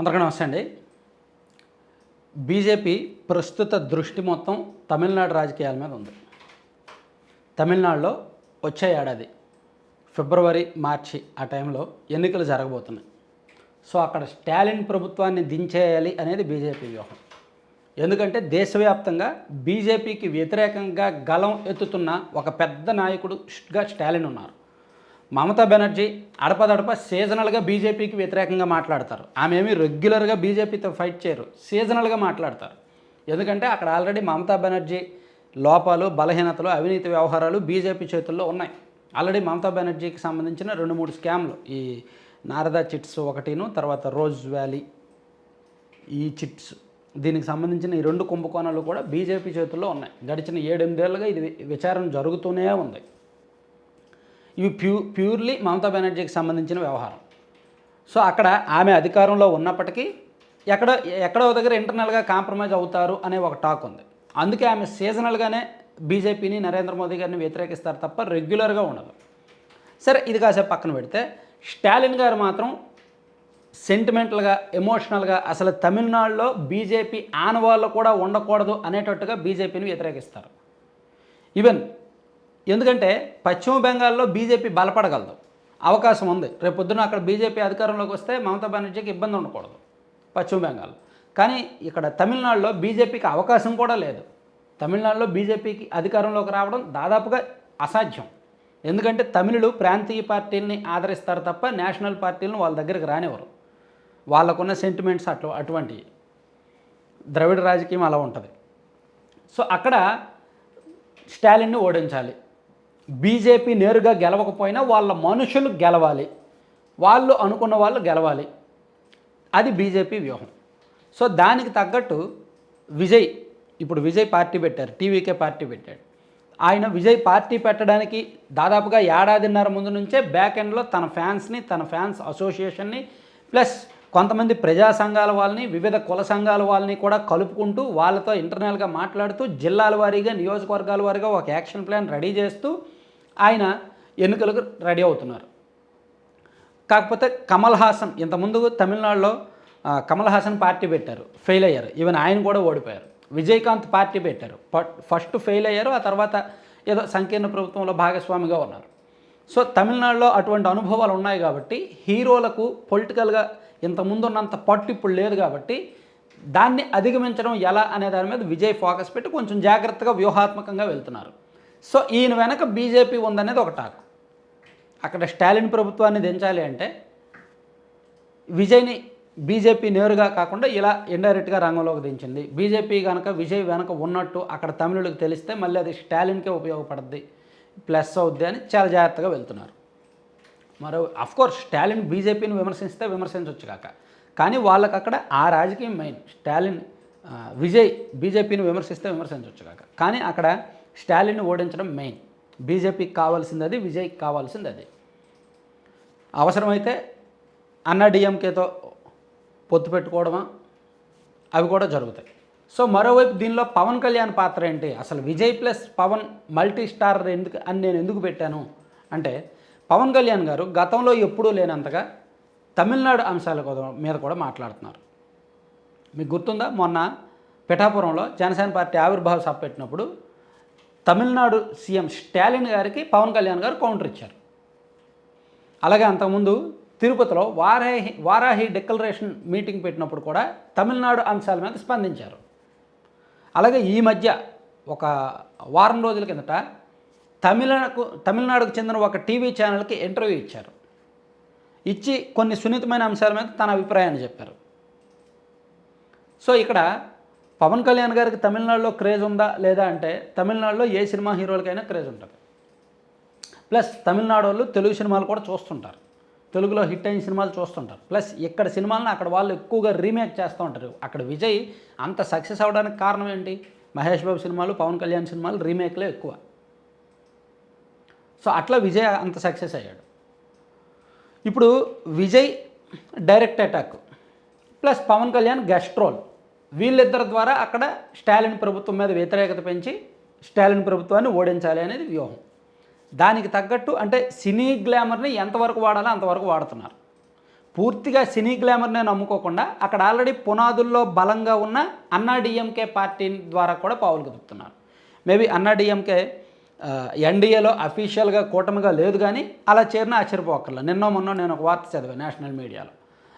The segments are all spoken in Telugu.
అందరికీ నమస్తే అండి. బీజేపీ ప్రస్తుత దృష్టి మొత్తం తమిళనాడు రాజకీయాల మీద ఉంది. తమిళనాడులో వచ్చే ఏడాది ఫిబ్రవరి మార్చి ఆ టైంలో ఎన్నికలు జరగబోతున్నాయి. సో అక్కడ స్టాలిన్ ప్రభుత్వాన్ని దించేయాలి అనేది బీజేపీ వ్యూహం. ఎందుకంటే దేశవ్యాప్తంగా బీజేపీకి వ్యతిరేకంగా గలం ఎత్తుతున్న ఒక పెద్ద నాయకుడుగా స్టాలిన్ ఉన్నారు. మమతా బెనర్జీ అడపదడప సీజనల్గా బీజేపీకి వ్యతిరేకంగా మాట్లాడతారు. ఆమె ఏమి రెగ్యులర్గా బీజేపీతో ఫైట్ చేయరు. సీజనల్గా మాట్లాడతారు. ఎందుకంటే అక్కడ ఆల్రెడీ మమతా బెనర్జీ లోపాలు బలహీనతలు అవినీతి వ్యవహారాలు బీజేపీ చేతుల్లో ఉన్నాయి. ఆల్రెడీ మమతా బెనర్జీకి సంబంధించిన రెండు మూడు స్కామ్లు. ఈ నారదా చిట్స్ ఒకటిను తర్వాత రోజ్ వ్యాలీ ఈ చిట్స్. దీనికి సంబంధించిన ఈ రెండు కుంభకోణాలు కూడా బీజేపీ చేతుల్లో ఉన్నాయి. గడిచిన ఏడెనిమిదేళ్ళుగా ఇది విచారణ జరుగుతూనే ఉంది. ఇవి ప్యూ ప్యూర్లీ మమతా బెనర్జీకి సంబంధించిన వ్యవహారం. సో అక్కడ ఆమె అధికారంలో ఉన్నప్పటికీ ఎక్కడ ఎక్కడో దగ్గర ఇంటర్నల్గా కాంప్రమైజ్ అవుతారు అనే ఒక టాక్ ఉంది. అందుకే ఆమె సీజనల్గానే బీజేపీని నరేంద్ర మోదీ గారిని వ్యతిరేకిస్తారు తప్ప రెగ్యులర్గా ఉండదు. సరే ఇది కాసేపు పక్కన పెడితే స్టాలిన్ గారు మాత్రం సెంటిమెంటల్గా ఎమోషనల్గా అసలు తమిళనాడులో బీజేపీ ఆనవాళ్ళు కూడా ఉండకూడదు అనేటట్టుగా బీజేపీని వ్యతిరేకిస్తారు. ఈవెన్ ఎందుకంటే పశ్చిమ బెంగాల్లో బీజేపీ బలపడగలదు. అవకాశం ఉంది. రేపు అక్కడ బీజేపీ అధికారంలోకి వస్తే మమతా బెనర్జీకి ఇబ్బంది ఉండకూడదు పశ్చిమ బెంగాల్ కానీ ఇక్కడ తమిళనాడులో బీజేపీకి అవకాశం కూడా లేదు. తమిళనాడులో బీజేపీకి అధికారంలోకి రావడం దాదాపుగా అసాధ్యం. ఎందుకంటే తమిళులు ప్రాంతీయ పార్టీలని ఆదరిస్తారు తప్ప నేషనల్ పార్టీలను వాళ్ళ దగ్గరికి రానివ్వరు. వాళ్ళకున్న సెంటిమెంట్స్ అటు అటువంటివి. ద్రవిడ రాజకీయం అలా ఉంటుంది. సో అక్కడ స్టాలిన్ని ఓడించాలి. బీజేపీ నేరుగా గెలవకపోయినా వాళ్ళ మనుషులు గెలవాలి. వాళ్ళు అనుకున్న వాళ్ళు గెలవాలి. అది బీజేపీ వ్యూహం. సో దానికి తగ్గట్టు విజయ్ ఇప్పుడు విజయ్ పార్టీ పెట్టారు టీవీకే పార్టీ పెట్టాడు. ఆయన విజయ్ పార్టీ పెట్టడానికి దాదాపుగా ఏడాదిన్నర ముందు నుంచే బ్యాక్ ఎండ్లో తన ఫ్యాన్స్ని తన ఫ్యాన్స్ అసోసియేషన్ని ప్లస్ కొంతమంది ప్రజా సంఘాల వాళ్ళని వివిధ కుల సంఘాల వాళ్ళని కూడా కలుపుకుంటూ వాళ్ళతో ఇంటర్నల్గా మాట్లాడుతూ జిల్లాల వారీగా నియోజకవర్గాల వారీగా ఒక యాక్షన్ ప్లాన్ రెడీ చేస్తూ ఆయన ఎన్నికలకు రెడీ అవుతున్నారు. కాకపోతే కమల్ హాసన్ ఇంతకుముందు తమిళనాడులో కమల్ హాసన్ పార్టీ పెట్టారు ఫెయిల్ అయ్యారు. ఈవెన్ ఆయన కూడా ఓడిపోయారు. విజయకాంత్ పార్టీ పెట్టారు. ఫస్ట్ ఫెయిల్ అయ్యారు ఆ తర్వాత ఏదో సంకీర్ణ ప్రభుత్వంలో భాగస్వామిగా ఉన్నారు. సో తమిళనాడులో అటువంటి అనుభవాలు ఉన్నాయి కాబట్టి హీరోలకు పొలిటికల్గా ఇంతకుముందు ఉన్నంత పట్టు ఇప్పుడు లేదు కాబట్టి దాన్ని అధిగమించడం ఎలా అనే దాని మీద విజయ్ ఫోకస్ పెట్టి కొంచెం జాగ్రత్తగా వ్యూహాత్మకంగా వెళ్తున్నారు. సో ఈయన వెనక బీజేపీ ఉందనేది ఒక టాక్. అక్కడ స్టాలిన్ ప్రభుత్వాన్ని దించాలి అంటే విజయ్ని బీజేపీ నేరుగా కాకుండా ఇలా ఇండైరెక్ట్గా రంగంలోకి దించింది. బీజేపీ కనుక విజయ్ వెనక ఉన్నట్టు అక్కడ తమిళులకు తెలిస్తే మళ్ళీ అది స్టాలిన్కే ఉపయోగపడుద్ది ప్లస్ అవుద్ది అని చాలా జాగ్రత్తగా వెళ్తున్నారు. మరో అఫ్కోర్స్ స్టాలిన్ బీజేపీని విమర్శిస్తే విమర్శించవచ్చు కాక. కానీ వాళ్ళకి అక్కడ ఆ రాజకీయం మెయిన్ స్టాలిన్ విజయ్ బీజేపీని విమర్శిస్తే విమర్శించవచ్చు కాక. కానీ అక్కడ స్టాలిన్ ఓడించడం మెయిన్ బీజేపీకి కావాల్సింది అది విజయ్కి కావాల్సింది అది అవసరమైతే అన్నాడిఎంకేతో పొత్తు పెట్టుకోవడమా? అవి కూడా జరుగుతాయి. సో మరోవైపు దీనిలో పవన్ కళ్యాణ్ పాత్ర ఏంటి? అసలు Vijay plus Pawan multi star ఎందుకు అని నేను ఎందుకు పెట్టాను? అంటే పవన్ కళ్యాణ్ గారు గతంలో ఎప్పుడూ లేనంతగా తమిళనాడు అంశాల మీద కూడా మాట్లాడుతున్నారు. మీకు గుర్తుందా? మొన్న పిఠాపురంలో జనసేన పార్టీ ఆవిర్భావ సభ పెట్టినప్పుడు తమిళనాడు సీఎం స్టాలిన్ గారికి పవన్ కళ్యాణ్ గారు కౌంటర్ ఇచ్చారు. అలాగే అంతకుముందు తిరుపతిలో వారాహి వారాహి డిక్లరేషన్ మీటింగ్ పెట్టినప్పుడు కూడా తమిళనాడు అంశాల మీద స్పందించారు. అలాగే ఈ మధ్య ఒక వారం రోజుల కిందట తమిళకు తమిళనాడుకు చెందిన ఒక టీవీ ఛానల్కి ఇంటర్వ్యూ ఇచ్చారు. ఇచ్చి కొన్ని సున్నితమైన అంశాల మీద తన అభిప్రాయాన్ని చెప్పారు. సో ఇక్కడ పవన్ కళ్యాణ్ గారికి తమిళనాడులో క్రేజ్ ఉందా లేదా అంటే తమిళనాడులో ఏ సినిమా హీరోలకైనా క్రేజ్ ఉంటుంది. ప్లస్ తమిళనాడు వాళ్ళు తెలుగు సినిమాలు కూడా చూస్తుంటారు. తెలుగులో హిట్ అయిన సినిమాలు చూస్తుంటారు. ప్లస్ ఇక్కడ సినిమాలను అక్కడ వాళ్ళు ఎక్కువగా రీమేక్ చేస్తూ ఉంటారు. అక్కడ విజయ్ అంత సక్సెస్ అవ్వడానికి కారణం ఏంటి? మహేష్ బాబు సినిమాలు పవన్ కళ్యాణ్ సినిమాలు రీమేక్లే ఎక్కువ. సో అట్లా విజయ్ అంత సక్సెస్ అయ్యాడు. ఇప్పుడు Vijay direct attack. Plus Pawan Kalyan guest role. వీళ్ళిద్దరి ద్వారా అక్కడ స్టాలిన్ ప్రభుత్వం మీద వ్యతిరేకత పెంచి స్టాలిన్ ప్రభుత్వాన్ని ఓడించాలి అనేది వ్యూహం. దానికి తగ్గట్టు అంటే సినీ గ్లామర్ని ఎంతవరకు వాడాలో అంతవరకు వాడుతున్నారు. పూర్తిగా సినీ గ్లామర్నే నమ్ముకోకుండా అక్కడ ఆల్రెడీ పునాదుల్లో బలంగా ఉన్న అన్నా డిఎంకే పార్టీ ద్వారా కూడా పావులు కదుపుతున్నారు. మేబీ అన్నా డిఎంకే ఎన్డీఏలో అఫీషియల్గా కూటమిగా లేదు కానీ అలా చేరిన ఆశ్చర్యపోకర్లా నిన్న మొన్న నేను ఒక వార్త చదివాను నేషనల్ మీడియాలో.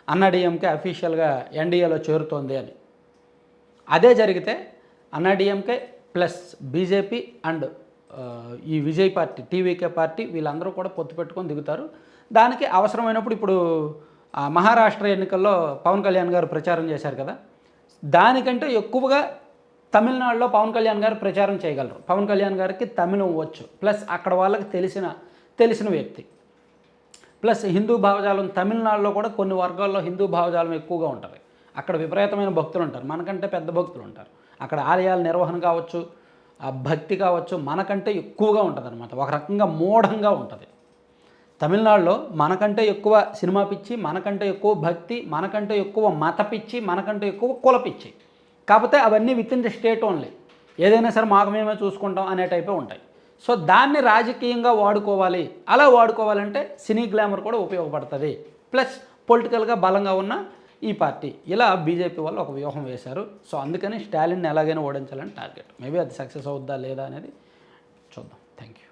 అన్నా డిఎంకే అఫీషియల్గా ఎన్డీఏలో చేరుతోంది అని. అదే జరిగితే అన్నాడీఎంకే ప్లస్ బీజేపీ అండ్ ఈ విజయ్ పార్టీ టీవీకే పార్టీ వీళ్ళందరూ కూడా పొత్తు పెట్టుకొని దిగుతారు. దానికి అవసరమైనప్పుడు ఇప్పుడు మహారాష్ట్ర ఎన్నికల్లో పవన్ కళ్యాణ్ గారు ప్రచారం చేశారు కదా. దానికంటే ఎక్కువగా తమిళనాడులో పవన్ కళ్యాణ్ గారు ప్రచారం చేయగలరు. పవన్ కళ్యాణ్ గారికి తమిళం వచ్చు. ప్లస్ అక్కడ వాళ్ళకి తెలిసిన తెలిసిన వ్యక్తి. ప్లస్ హిందూ భావజాలం తమిళనాడులో కూడా కొన్ని వర్గాల్లో హిందూ భావజాలం ఎక్కువగా ఉంటుంది. అక్కడ విపరీతమైన భక్తులు ఉంటారు. మనకంటే పెద్ద భక్తులు ఉంటారు. అక్కడ ఆలయాల నిర్వహణ కావచ్చు ఆ భక్తి కావచ్చు మనకంటే ఎక్కువగా ఉంటుంది అనమాట ఒక రకంగా మూఢంగా ఉంటుంది. తమిళనాడులో మనకంటే ఎక్కువ సినిమా పిచ్చి మనకంటే ఎక్కువ భక్తి మనకంటే ఎక్కువ మత పిచ్చి మనకంటే ఎక్కువ కుల పిచ్చి. కాకపోతే అవన్నీ with in the state only ఏదైనా సరే మాకు మేమే చూసుకుంటాం అనే టైపే ఉంటాయి. సో దాన్ని రాజకీయంగా వాడుకోవాలి. అలా వాడుకోవాలంటే సినీ గ్లామర్ కూడా ఉపయోగపడుతుంది. ప్లస్ పొలిటికల్గా బలంగా ఉన్న ఈ పార్టీ. ఇలా బీజేపీ వాళ్ళు ఒక వ్యూహం వేశారు. సో అందుకని స్టాలిన్ ఎలాగైనా ఓడించాలని టార్గెట్. మేబీ అది సక్సెస్ అవుద్దా లేదా అనేది చూద్దాం. Thank you